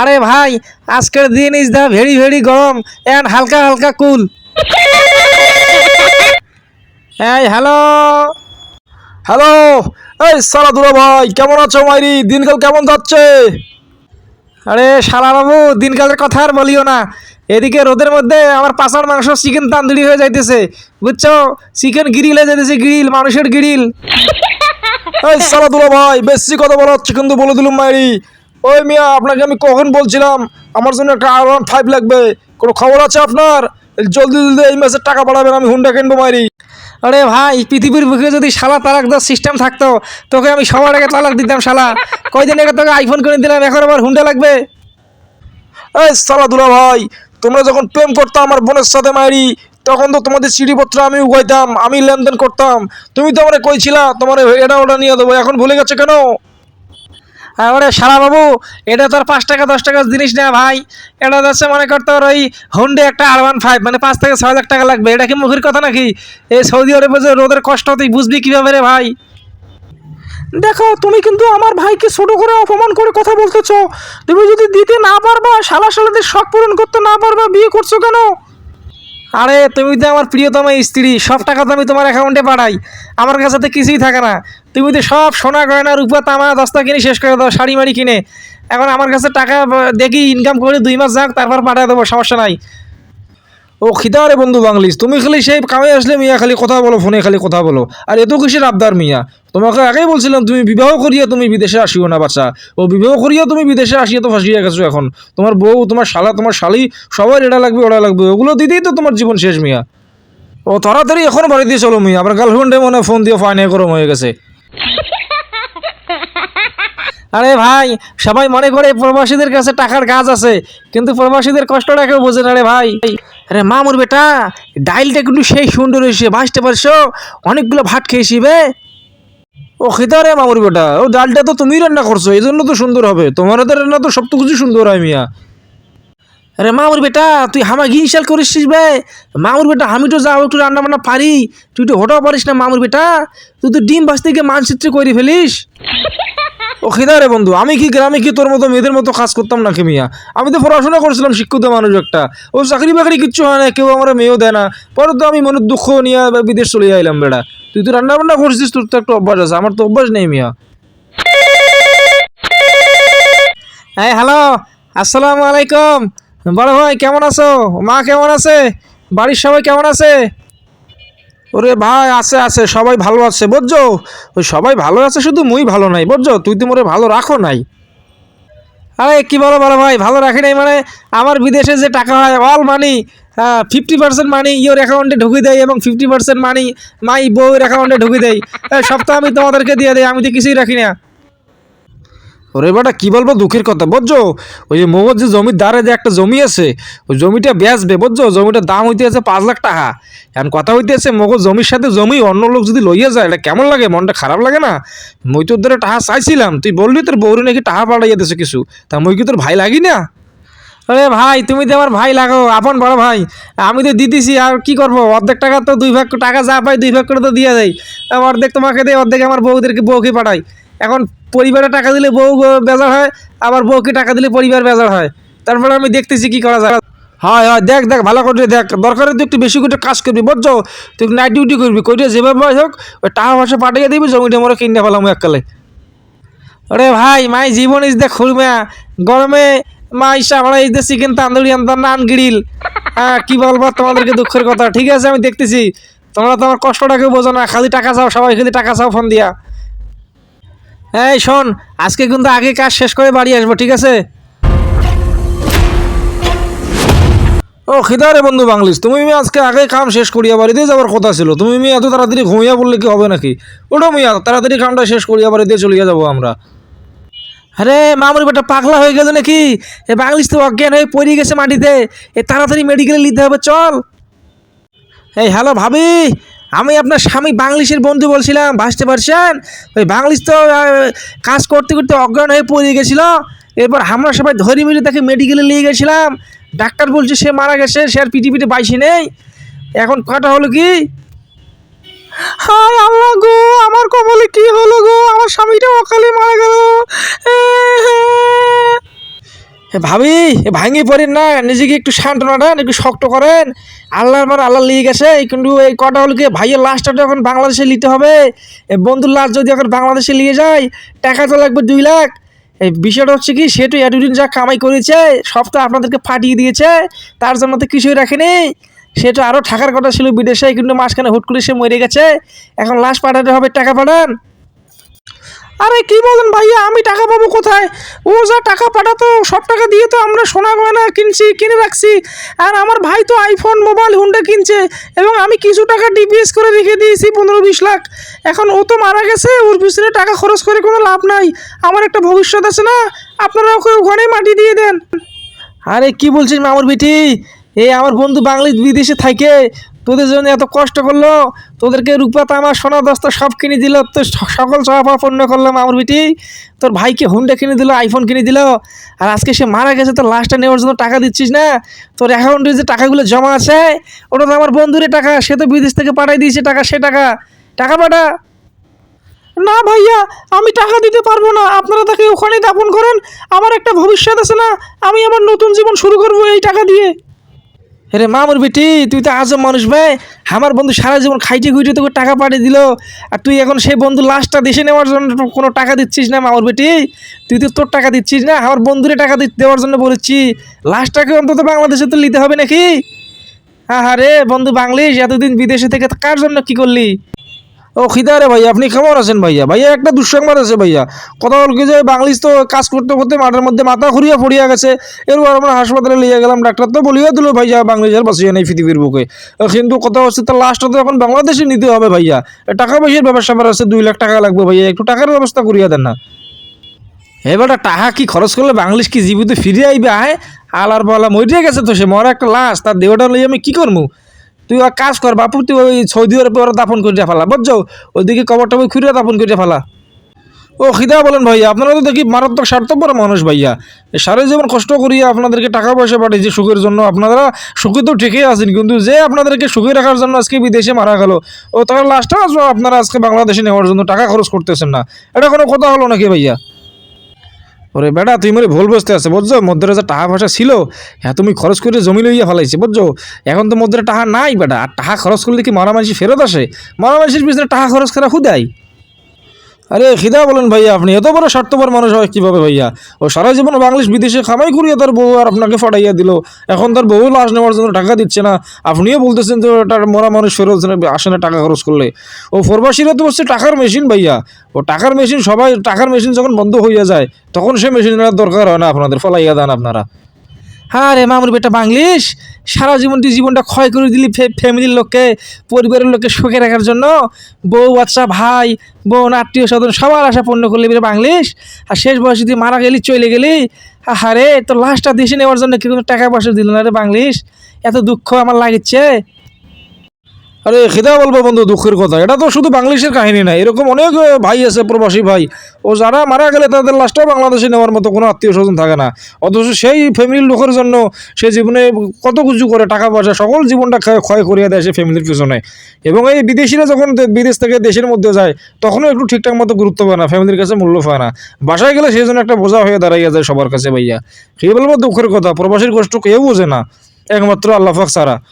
আরে ভাই আজকের দিন ইজ দ্য ভেরি ভেরি গরম অ্যান্ড হালকা হালকা কুল। এই হ্যালো। হ্যালো এই সালা দুলা ভাই কেমন আছো মাইরি? দিনকাল কেমন যাচ্ছে? আরে সারা বাবু দিনকালের কথা আর বলিও না। এদিকে রোদের মধ্যে আমার পাঁচার মাংস চিকেন তান্দুরি হয়ে যাইতেছে। বুঝছ? চিকেন গ্রিল হয়ে যাইতেছে গ্রিল মানুষের গ্রিল এই সালা দুলা ভাই বেশি কথা বলা হচ্ছে কিন্তু বলে দিলুম মাইরি। ওই মিয়া আপনাকে আমি কখন বলছিলাম? আমার জন্য একটা আর ওয়ান ফাইভ লাগবে। কোনো খবর আছে আপনার? জলদি জলদি এই মাসের টাকা বাড়াবেন আমি হুন্ডা কিনবো মারি আরে ভাই পৃথিবীর বুকে যদি শালা তালাক দেওয়ার সিস্টেম থাকতো তোকে আমি সবার আগে তালাক দিতাম শালা। কয়দিন আগে তোকে আইফোন করে দিলাম এখন আবার হুন্ডা লাগবে? এই সালা দুলা ভাই তোমরা যখন প্রেম করতাম আমার বোনের সাথে মারি তখন তো তোমাদের চিঠিপত্র আমি উগাইতাম আমি লেনদেন করতাম। তুমি তো আমার কইছিলা তোমার এটা ওটা নিয়ে দেবো এখন ভুলে গেছে কেন? আরে সারা বাবু, এটা তোর পাঁচ টাকা, দশ টাকা জিনিস না ভাই। এটা হচ্ছে মনে করতে তোর ওই হুন্ডে একটা আর ওয়ান ফাইভ মানে পাঁচ থেকে ছয় লাখ টাকা লাগবে। এটা কি মুখের কথা নাকি? এই সৌদি আরবে যে রোদের কষ্ট, তুই বুঝবি কীভাবে রে ভাই? দেখো, তুমি কিন্তু আমার ভাইকে ছোট করে অপমান করে কথা বলতেছো। তুমি যদি দিতে না পারবা, শালা শালাদের শখ পূরণ করতে না পারবা, বিয়ে করছ কেন? আরে, তুমি তো আমার প্রিয়তম স্ত্রী, সব টাকা তো আমি তোমার অ্যাকাউন্টে পাঠাই। আমার কাছে তো কিছুই থাকে না। তুমি তো সব সোনা গয়না, রূপা, তামা, দস্তা কিনে শেষ করে দাও, শাড়ি মাড়ি কিনে। এখন আমার কাছে টাকা, দেখি ইনকাম করে দুই মাস যাক, তারপর পাঠিয়ে দেবো, সমস্যা নাই। ও খিদা রে বন্ধু বাংলিশ, তুমি খালি সেই কামে আসলে মিয়া খালি কথা বলো, ফোনে খালি কথা বলো। আর এত কিসের আবদার মিয়া? তোমাকে আগেই বলছিলাম, তুমি বিবাহ করিয়া তুমি বিদেশে আসিও না বাচ্চা। ও বিবাহ করিয়া তুমি বিদেশে আসিয়া তো ফাঁসিয়ে গেছো এখন। তোমার বউ, তোমার শালা, তোমার শালি, সবাই এটা লাগবে ওটা লাগবে। ওগুলো দিতেই তো তোমার জীবন শেষ মিয়া। ও তাড়াতাড়ি এখন বাড়ি দিয়ে চলো মিয়া, আবার গার্লফ্রেন্ডে মনে ফোন দিয়ে ফাইনে গরম হয়ে গেছে। আরে ভাই, সবাই মনে করে প্রবাসীদের কাছে টাকার কাজ আছে, কিন্তু প্রবাসীদের কষ্টটা কেউ বোঝে না রে ভাই। আরে মামুর বেটা, ডাইলটা কিন্তু সেই সুন্দর হয়েছে ভাসতে পারছ? অনেকগুলো ভাত খেয়েছি বে। ও খিদা রে মামুর বেটা, ও ডালটা তো তুমি রান্না করছ এই জন্য তো সুন্দর হবে তোমার হাতের রান্না তো সব তো কিছু সুন্দর হয় মিয়া। আরে মামুর বেটা, তুই হামা গিনশাল করিস বে। মামুর বেটা, আমি তো যাও, একটু রান্না বান্না পারি। তুই তো হোটাও পারিস না মামুর বেটা। তুই তো ডিম ভাজতে গিয়ে মানচিত্র করে ফেলিস। ও খিদা রে বন্ধু, আমি কি গ্রামে কি তোর মতো মেয়েদের মতো কাজ করতাম না মিয়া? আমি তো পড়াশোনা করছিলাম শিক্ষিত মানুষ একটা। ও চাকরি বাকরি কিচ্ছু হয় না, কেউ আমার মেয়েও দেয় না। পরে তো আমি মনের দুঃখ নিয়ে বিদেশ চলে আইলাম বেড়া। তুই তো রান্না বান্না করছিস, তোর তো একটা অভ্যাস আছে, আমার তো অভ্যাস নেই মিয়া। হ্যাঁ হ্যালো, আসসালামু আলাইকুম। বড় ভাই, কেমন আছো? মা কেমন আছে? বাড়ির সবাই কেমন আছে? ওরে ভাই, আছে আছে, সবাই ভালো আছে, বুঝছ? ওই সবাই ভালো আছে শুধু মুই ভালো নাই, বুঝছ? তুই তো মোরে ভালো রাখো নাই। আরে, কী বলো বলো ভাই, ভালো রাখি নাই মানে আমার বিদেশে যে টাকা হয় all money fifty percent money your অ্যাকাউন্টে ঢুকে দেয় এবং ফিফটি পার্সেন্ট মানি মাই বউয়ের অ্যাকাউন্টে ঢুকে দেয়। সপ্তাহ আমি তোমাদেরকে দিয়ে দেয় আমি তো কিছুই রাখি না। ওরে কি বলব দুঃখের কথা, বুঝছ? ওই যে মগজ যে জমির দ্বারে যে একটা জমি আছে, ওই জমিটা বেচবে, বুঝছ? জমিটার দাম হইতে আছে পাঁচ লাখ টাকা। এখন কথা হইতে আছে মগজ জমির সাথে জমি অন্য লোক যদি লইয়া যায়, এটা কেমন লাগে? মনটা খারাপ লাগে না? মই তোর ধরে টাকা চাইছিলাম, তুই বললি তোর বৌরি নাকি টাকা পাঠাইয়া দিছে কিছু। তা মই কি তোর ভাই লাগি না? আরে ভাই, তুমি তো আমার ভাই লাগো, আপন বড় ভাই। আমি তো দিতেছি, আর কি করব? অর্ধেক টাকা তো দুই ভাগ টাকা যা পাই, দুই ভাগ করে তো দিয়ে দেয় অর্ধেক তোমাকে দেয় অর্ধেক আমার বউদেরকে বউকে পাঠাই। এখন পরিবারে টাকা দিলে বউ বেজার হয়, আবার বউকে টাকা দিলে পরিবার বেজার হয়। তারপরে আমি দেখতেছি কি করা যায়। হয় হয়, দেখ দেখ, ভালো করে দেখ, দরকারে তুই একটু বেশি করে কাজ করবি, বুঝছ? তুই নাইট ডিউটি করবি, কইটা যেভাবে হোক, ওই টাকা পয়সা পাঠিয়ে দিবি, জমিটা মরে কিনে ফেলাম এককালে। আরে ভাই, মাই জীবন ইস দ্য খুলমা গরমে মা ইসা আমরা দ্য চিকেন তান্দুরি আনতাম নান গ্রিল হ্যাঁ কি বলব তোমাদেরকে দুঃখের কথা। ঠিক আছে, আমি দেখতেছি। তোমরা তোমার কষ্টটাকে বোঝো না, খালি টাকা চাও, সবাই খালি টাকা চাও, ফোন দিয়া। এই, শোন, আজকে কিন্তু আগে কাজ শেষ করে বাড়ি আসব, ঠিক আছে? ও খিদারে বন্ধু বাংলিশ, তুমি মি আজকে আগে কাম শেষ করিয়া বাড়িতে যাওয়ার কথা ছিল। তুমি মি এত তাড়াতাড়ি ঘুমিয়া বললে কি হবে নাকি? ওটা মিয়া, তাড়াতাড়ি কামটা শেষ করিয়া বাড়িতে চলিয়া যাব আমরা। আরে মামুর বেটা পাগলা হয়ে গেল নাকি? এ বাংলিশ তো অজ্ঞান হয়ে পড়ে গেছে মাটিতে। এ তাড়াতাড়ি মেডিকেলে নিতে হবে, চল। এই, হ্যালো ভাবি আমি আপনার স্বামী বাংলিশের বন্ধু বলছিলাম, ভাসতে পারছেন? ওই বাংলিশ তো কাজ করতে করতে অজ্ঞান হয়ে পড়ে গেছিল। এরপর আমরা সবাই ধরে মিলে তাকে মেডিকেলে নিয়ে গেছিলাম। ডাক্তার বলছে সে মারা গেছে, সে আর পিটি পিটি বাইসি নেই। এখন কটা হলো কি? হায় আল্লাহ গো, আমার কপালে কি হলো গো? আমার স্বামীটা অকালে মারা গেল। ভাবি ভাঙি পড়েন না, নিজেকে একটু সান্ত্বনা দেন একটু শক্ত করেন। আল্লাহর পর আল্লাহ লিয়ে গেছে কিন্তু এই কটা হলকে ভাইয়ের লাশটা তো এখন বাংলাদেশে নিতে হবে। বন্ধুর লাশ যদি এখন বাংলাদেশে নিয়ে যায়, টাকা তো লাগবে দুই লাখ। এই বিষয়টা হচ্ছে কি, সে তো এতদিন যা কামাই করেছে, সব তো আপনাদেরকে ফাটিয়ে দিয়েছে, তার জন্য তো কিছুই রাখেনি। সে তো আরও থাকার কথা ছিল বিদেশে, কিন্তু মাঝখানে হুট করে সে মরে গেছে। এখন লাশ পাঠাতে হবে, টাকা পাঠান। আরে কি বলেন ভাইয়া, আমি টাকা পাবো কোথায়? ও যা টাকা পাঠাতো, সব টাকা দিয়ে তো আমরা সোনা গয়না কিনছি, কিনে রাখছি। আর আমার ভাই তো আইফোন মোবাইল হুন্ডা কিনছে এবং আমি কিছু টাকা ডিপিএস করে রেখে দিয়েছি, পনেরো বিশ লাখ। এখন ও তো মারা গেছে, ওর পিছনে টাকা খরচ করে কোনো লাভ নাই। আমার একটা ভবিষ্যৎ আছে না আপনারা ওকে ওখানেই মাটি দিয়ে দেন। আরে কি বলছিস মামুর বেটি? এই আমার বন্ধু বাংলাদেশ বিদেশে থাকে তোদের জন্য এত কষ্ট করল? তোদেরকে রূপা তামা সোনা দস্তা সব কিনে দিল তো সকল সহাপন্ন করলাম আমার বেটি। তোর ভাইকে হুন্ডা কিনে দিল আইফোন কিনে দিল। আর আজকে সে মারা গেছে, তোর লাস্টটা নেওয়ার জন্য টাকা দিচ্ছিস না? তোর অ্যাকাউন্টে যে টাকাগুলো জমা আছে, ওটা তো আমার বন্ধুরে টাকা, সে তো বিদেশ থেকে পাঠাই দিয়েছে, টাকা সে টাকা। টাকা পাঠা। না ভাইয়া, আমি টাকা দিতে পারব না। আপনারা তাকে ওখানেই দাপন করেন, আমার একটা ভবিষ্যৎ আছে না, আমি আমার নতুন জীবন শুরু করব এই টাকা দিয়ে। রে মামুর বেটি, তুই তো আজব মানুষ ভাই। আমার বন্ধু সারা জীবন খাইটে খুঁজে তোকে টাকা পাঠিয়ে দিল। আর তুই এখন সেই বন্ধু লাস্টটা দেশে নেওয়ার জন্য কোনো টাকা দিচ্ছিস না মামুর বেটি? তুই তো তোর টাকা দিচ্ছিস না, আমার বন্ধুরে টাকা দেওয়ার জন্য বলেছি। লাস্টটাকে অন্তত বাংলাদেশে তো নিতে হবে নাকি? হ্যাঁ রে বন্ধু বাংলিশ এতদিন বিদেশে থেকে কার জন্য কি করলি? ও খিদা রে ভাইয়া, আপনি কেমন আছেন ভাইয়া? ভাইয়া, একটা দুঃসংবাদ আছে ভাইয়া। কথা হল কি যে, বাংলিশ তো কাজ করতে করতে মাঠের মধ্যে মাথা ঘুরিয়া পড়িয়া গেছে। এরপর আমরা হাসপাতালে লিয়ে গেলাম, ডাক্তার তো বলিয়া দিল ভাইয়া বাংলাদেশের বাঁচিয়ে নেই পৃথিবীর বুকে। কিন্তু কথা হচ্ছে তার লাস্টটা তো এখন বাংলাদেশে নিতে হবে ভাইয়া। টাকা পয়সার স্যাপার আছে, দুই লাখ টাকা লাগবে ভাইয়া, একটু টাকার ব্যবস্থা করিয়া দেন না। এবারটা টাকা কি খরচ করলে বাংলিশ কি জীবিত ফিরে আইবে? আয় আলার পালা মরিয়া গেছে তো সে মরা একটা লাশ, তার দেহটা লই আমি কি করব তুই এক কাজ কর, বাপু, তুই ওই সৌদি আরবে ওরা দাফন করিয়া ফেলা, বুঝছ? ওইদিকে কবর টবর খুঁড়ে দাফন করিয়া ফেলা। ও, খিদা বলেন ভাইয়া আপনারা তো দেখি মারাত্মক স্বার্থপর মানুষ ভাইয়া। সারা জীবন কষ্ট করিয়া আপনাদেরকে টাকা পয়সা পাঠিয়েছে সুখের জন্য, আপনারা সুখে তো ঠিকই আছেন, কিন্তু যে আপনাদেরকে সুখে রাখার জন্য আজকে বিদেশে মারা গেল, ও তার লাস্টটা আপনারা আজকে বাংলাদেশে নেওয়ার জন্য টাকা খরচ করতেছেন না। এটা কোনো কথা হলো নাকি ভাইয়া? ওরে বেটা, তুই মরে ভুল বসতে আছে বুঝছ? মধ্যে যে টাকা পয়সা ছিল হ্যাঁ তুমি খরচ করে জমি লইয়া ফেলাইছি, বুঝছ? এখন তো মধ্যে টাকা নাই বেটা, আর টাকা খরচ করলে কি মারা ফেরত আসে? মারা পিছনে টাকা খরচ করা খুদাই আরে খিদা বলেন ভাইয়া, আপনি এত বড় স্বার্থপর মানুষ হয় কীভাবে ভাইয়া? ও সারা জীবন বাংলাদেশ বিদেশে খামাই করিয়া তার বউ আর আপনাকে ফাটাইয়া দিল। এখন তার বউ লাশ নেওয়ার জন্য টাকা দিচ্ছে না। আপনিও বলতেছেন যে তার মরা মানুষ ফেরত আসে না টাকা খরচ করলে। ও ফরবাসীরা তো হচ্ছে টাকার মেশিন ভাইয়া। ও টাকার মেশিন সবাই, টাকার মেশিন যখন বন্ধ হইয়া যায়, তখন সে মেশিনের দরকার হয় না। আপনাদের ফলাইয়া দেন আপনারা। হ্যাঁ রে মামুর বেটা বাংলিশ। সারা জীবন তুই জীবনটা ক্ষয় করে দিলি ফ্যামিলির লোককে, পরিবারের লোককে সুখে রাখার জন্য। বউ, বাচ্চা, ভাই, বোন, আত্মীয় স্বজন সবার আশা পূর্ণ করলি বেটা বাংলিশ। আর শেষ বয়সে তুই মারা গেলি, চলে গেলি। হারে তোর লাস্টটা দেশে নেওয়ার জন্য কি কোনো টাকা পয়সা দিল না রে বাংলিশ? এত দুঃখ আমার লাগিচ্ছে আরে, খিদা বলব বন্ধু, দুঃখের কথা। এটা তো শুধু বাংলাদেশের কাহিনী না, এরকম অনেক ভাই আছে, প্রবাসী ভাই। ও যারা মারা গেলে তাদের লাশটাও বাংলাদেশে নেওয়ার মতো কোনো আত্মীয় স্বজন থাকে না। অথচ সেই ফ্যামিলির লোকের জন্য সে জীবনে কত কিছু করে, টাকা পয়সা, সকল জীবনটা ক্ষয়- করিয়া দেয় সে ফ্যামিলির পিছনে। এবং এই বিদেশিরা যখন বিদেশ থেকে দেশের মধ্যে যায়, তখনও একটু ঠিকঠাক মতো গুরুত্ব পায় না ফ্যামিলির কাছে মূল্য পায় না। বাসায় গেলে সেই জন্য একটা বোঝা হয়ে দাঁড়াইয়া যায় সবার কাছে ভাইয়া। সেই বলব, দুঃখের কথা, প্রবাসীর কষ্ট কেউ বোঝে না। একমাত্র আল্লাহ পাক ছাড়া।